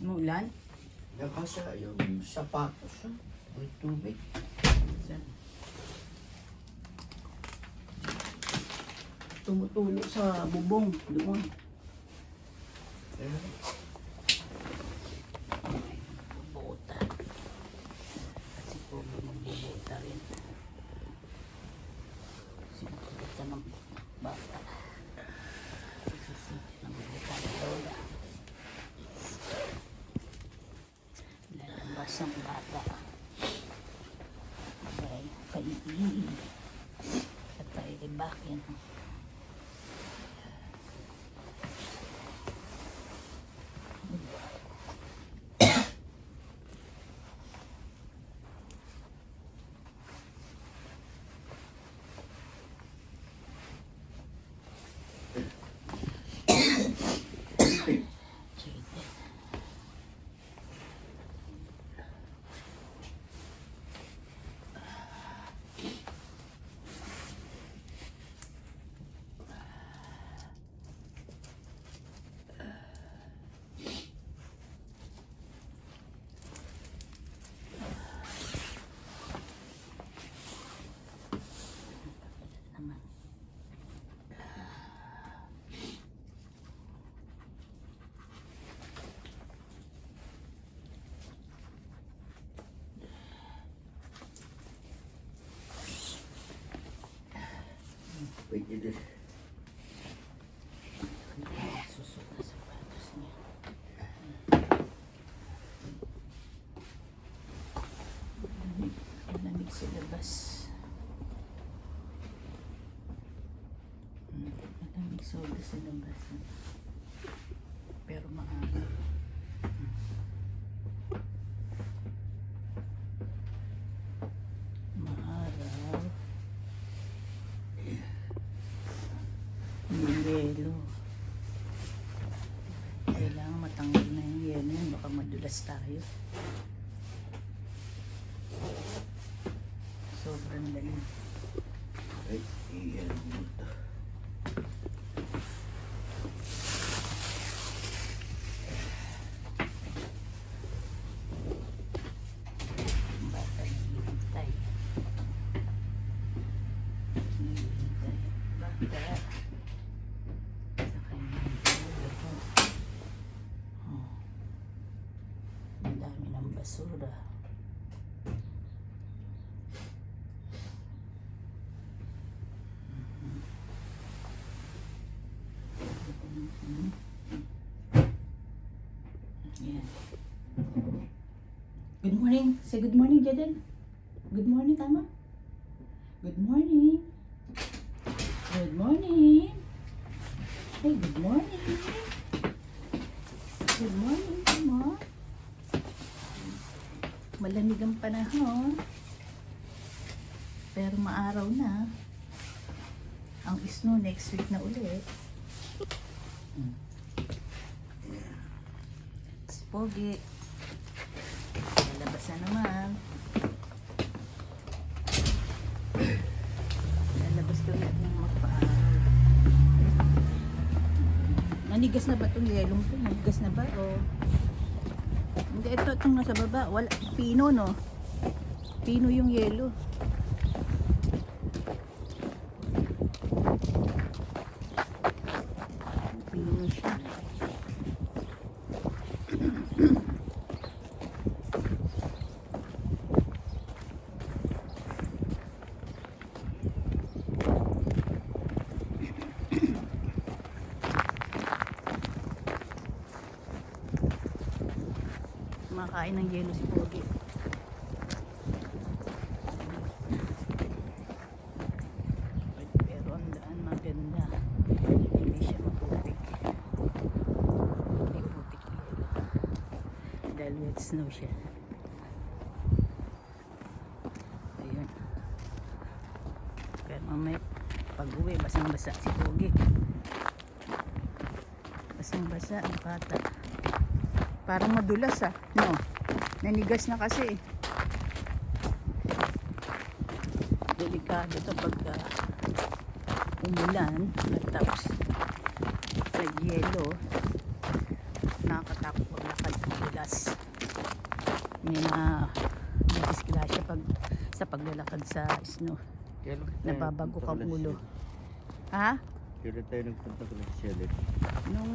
Mulan? Nakasa yung sapatos. ah. May tubig. Saan? Tumutulo sa bubong doon. Eh, Bubuta. Kasi po magbubuta rin. Sinusubuta ng bata. Sususuti ng bubuta ng lola. Lalabas ang bata. Abay, kaibigan. At tayo ibakin. Sige. naman. Pwede din. Susot na sapatos niya. Lamig, lamig sa labas. Malamig sa ulo sa labas. Pero maaga. Maaraw. Yung yelo. Kailangan matanggal na yung yelo. Baka madulas tayo. Sobrang lalim. Ay, iyan mo ito. Ang bata naghihintay. Naghihintay. Bata. Sa kanyang ulo. Oh. Ang dami ng basura. Mhm. Yan. Good morning. Say good morning, Jaden. Good morning, tama? Good morning. Good morning. Hey, good morning. Good morning, tama? Malamig ang panahon. Pero maaraw na. Ang snow next week na ulit. Hmm. Si Pogi. Lalabas na naman. Lalabas ka ulit ng magpaaral. Nanigas na ba itong yelong to? Nanigas na ba? O... Hindi, ito itong nasa baba. Wala, pino, no? Pino yung yelo. Pino siya. Kumakain ng yelo si Pogi. Pero ang daan maganda. Hindi siya maputik. Hindi putik yelo. Dahil wet snow siya. Ayun. Pero mamaya pag uwi, basang-basa si Pogi. Basang-basa ang bata. Parang madulas ah. No. Nanigas na kasi. Delikado to pag ah, umulan at tapos sa yelo nakakatakot sa matitigas. May na may disgrasya pag sa paglalakad sa snow. Nababago kang ulo. Ha? Kailan tayo nagpunta ko Shelet? Nung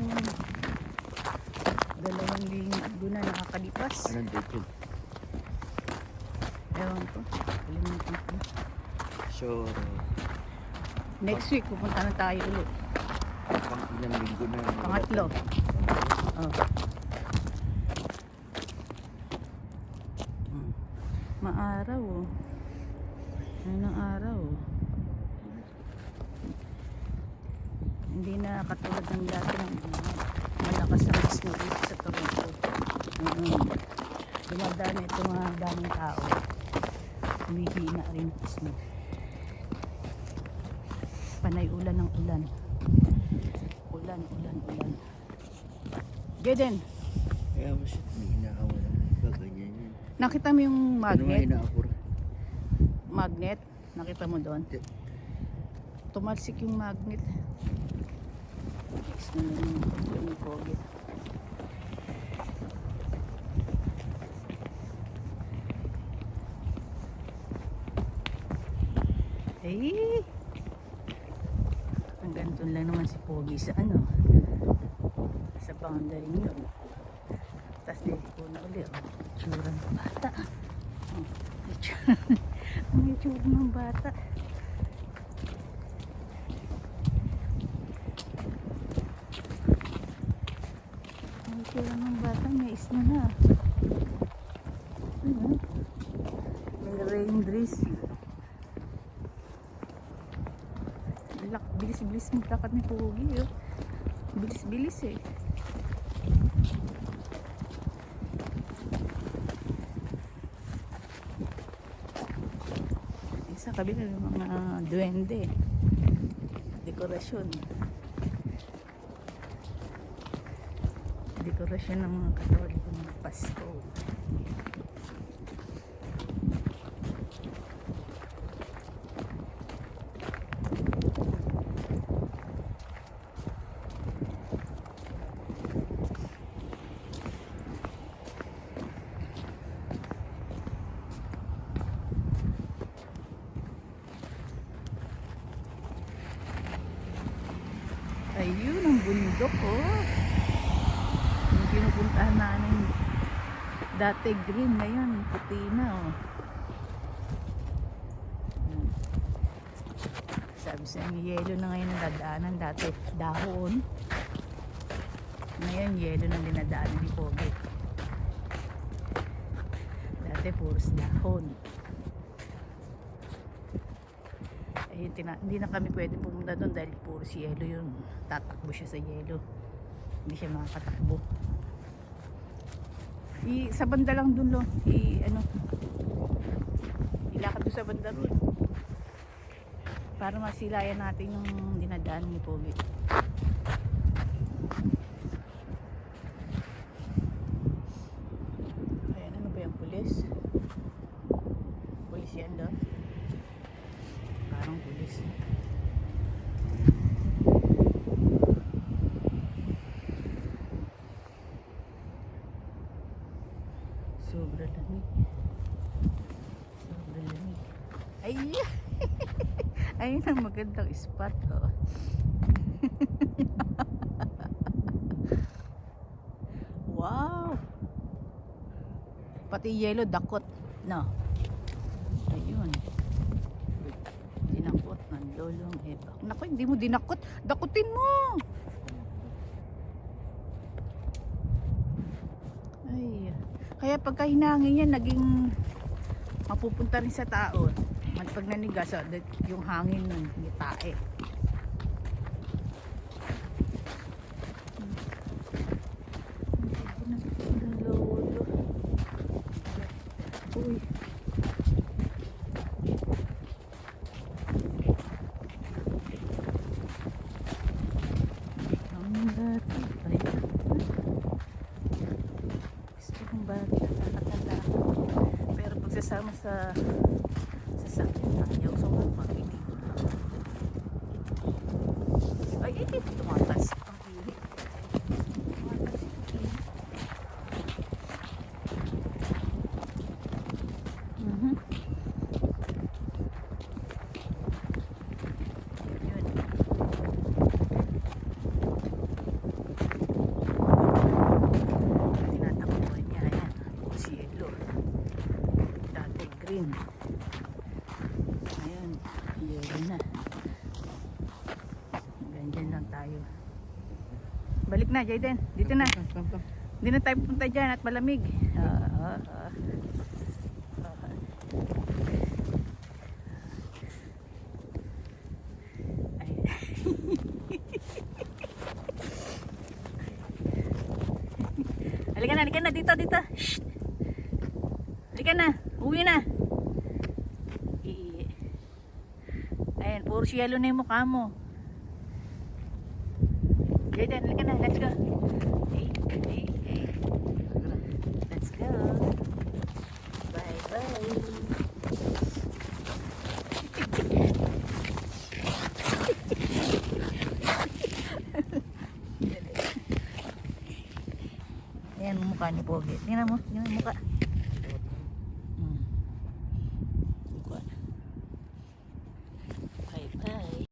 dalawang linggo na nakakalipas. Anong yun? Ewan ko. Kalimutan ko. So, Next week, pupunta na tayo ulit. pang ilang linggo na. Pangatlo. Oh. Hmm. Maaraw oh. Ang araw oh. Hindi na katulad ng dati ng uh, malakas ang snow dito sa Toronto. Mm. Dumadaan ito mga daming tao. Humihina rin snow. Panay ulan ng ulan. Ulan, ulan, ulan. Jaden, Kaya mo siya, may inaawa na. Gaganyan yun. nakita mo yung Ano nga magnet? inaapura? Magnet? Nakita mo doon? Tumalsik yung magnet. Next na yung yung COVID. Ay! Ang ganito lang naman si Pogi sa ano? Sa boundary yun. Tapos dito ko na ulit. Oh. Tsura ng bata. Oh, itsura. Ang itsura ng bata. Ang itsura ng bata. May isno na. Ano? May rain breeze. Bilak, bilis-bilis magtakad ni Pogi. Oh. Bilis-bilis eh. Sa kabila may mga duwende. Dekorasyon. Dekorasyon ng mga katoliko ng Pasko. Ayun, ang bundok oh. Yung pinupuntahan namin dati green, ngayon puti na oh. Hmm. Sabi sa yelo na ngayon ang dadaanan. Dati dahon. Ngayon, yelo na dinadaanan ni Pogi. Dati puros dahon. Ayun, tina- hindi na kami pwede pumunta doon dahil puro si yelo yun. Tatakbo siya sa yelo. Hindi siya makakatakbo. I, sa banda lang doon lo. I, ano, ilakad doon sa banda doon. Para masilayan natin yung dinadaan ni Pogi. Ayan, ano ba yung pulis? Pulis yan doon? Pulis. Sobra lamig. Sobra lamig. Ay! Ayun ang magandang spot. Oh. wow! Pati yellow dakot. No. Ayun. Dinakot ng lolong ebak. Naku, hindi mo dinakot. Dakutin mo! Ay. Kaya pagka hinangin yan, naging mapupunta rin sa taon. At pag nanigas, ah, yung hangin yung tae. Uy. Ang bata pa rin. Gusto kong bata, nakatanda ako. Sasama sa sasakyan, sa mga pamili. Ay, ay, ay, tumatas. Ang init. Tumatas yung init. Na, Jayden. Dito na. Hindi na tayo pupunta dyan at malamig. Ah, ah. Ay. halika na, halika na. Dito, dito. Shh. Halika na. Uwi na. Ayan, puro yellow na yung mukha mo. Let's go. Hey, hey, hey. Let's go. Bye bye. Ayan mukha ni Pogi. Tingnan mo, tingnan ang mukha.